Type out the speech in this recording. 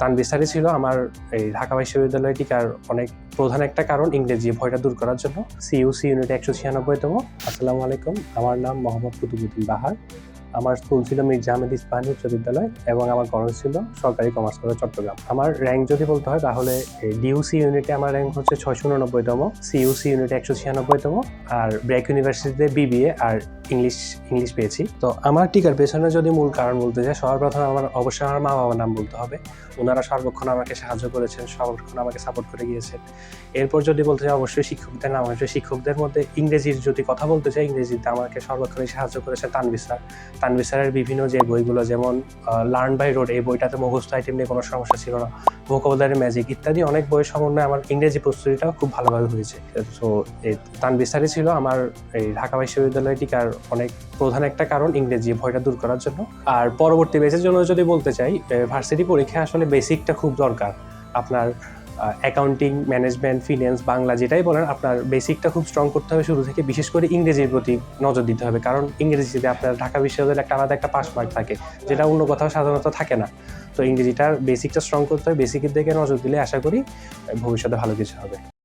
তানবির স্যারই ছিল আমার এই ঢাকা বিশ্ববিদ্যালয়টিকার অনেক প্রধান একটা কারণ ইংরেজি ভয়টা দূর করার জন্য। সিইউসি ইউনিট একশো ছিয়ানব্বইতম। আসসালামু আলাইকুম। আমার নাম মোহাম্মদ কুতুবুদ্দিন বাহার। আমার স্কুল ছিল মির্জা আহমেদ ইস্পাহানি উচ্চ বিদ্যালয় এবং আমার কলেজ ছিল সরকারি কমার্স কলেজ চট্টগ্রাম। আমার র্যাঙ্ক যদি বলতে হয়, তাহলে ডিউসি ইউনিটে আমার র্যাঙ্ক হচ্ছে ছয়শো উননব্বইতম সিইউসি ইউনিটে একশো ছিয়ানব্বইতম আর ব্র্যাক ইউনিভার্সিটিতে বিবিএ আর ইংলিশ ইংলিশ পেয়েছি। তো আমার টিকার পেছনে যদি মূল কারণ বলতে চাই সবার প্রথমে আমার অবশ্যই আমার মা বাবার নাম বলতে হবে। ওনারা সর্বক্ষণ আমাকে সাহায্য করেছেন, সর্বক্ষণ আমাকে সাপোর্ট করে গিয়েছেন। এরপর যদি বলতে চাই অবশ্যই শিক্ষকদের নাম হচ্ছে শিক্ষকদের মধ্যে ইংরেজির যদি কথা বলতে চাই, ইংরেজিতে আমাকে সর্বক্ষণই সাহায্য করেছে তানবির স্যার। তানবির স্যারের বিভিন্ন যে বইগুলো, যেমন লার্ন বাই রোড এই বইটাতে মুখস্থ আইটেম নিয়ে কোনো সমস্যা ছিল না। ভোকাবুলারি ম্যাজিক ইত্যাদি অনেক বইয়ের সমন্বয়ে আমার ইংরেজি প্রস্তুতিটাও খুব ভালোভাবে হয়েছে। তো এই তানবির স্যারই ছিল আমার এই ঢাকা বিশ্ববিদ্যালয় টিকার অনেক প্রধান একটা কারণ ইংরেজি ভয়টা দূর করার জন্য। আর পরবর্তী বেসের জন্য যদি বলতে চাই ভার্সিটি পরীক্ষা আসলে বেসিকটা খুব দরকার। আপনার অ্যাকাউন্টিং ম্যানেজমেন্ট ফিনান্স বাংলা যেটাই বলেন, আপনার বেসিকটা খুব স্ট্রং করতে হবে শুরু থেকে। বিশেষ করে ইংরেজির প্রতি নজর দিতে হবে, কারণ ইংরেজিতে আপনার ঢাকা বিশ্ববিদ্যালয়ের একটা আলাদা একটা পাস মার্ক থাকে, যেটা অন্য কোথাও সাধারণত থাকে না। তো ইংরেজিটার বেসিকটা স্ট্রং করতে হবে বেসিকের দিকে নজর দিলে আশা করি ভবিষ্যতে ভালো কিছু হবে।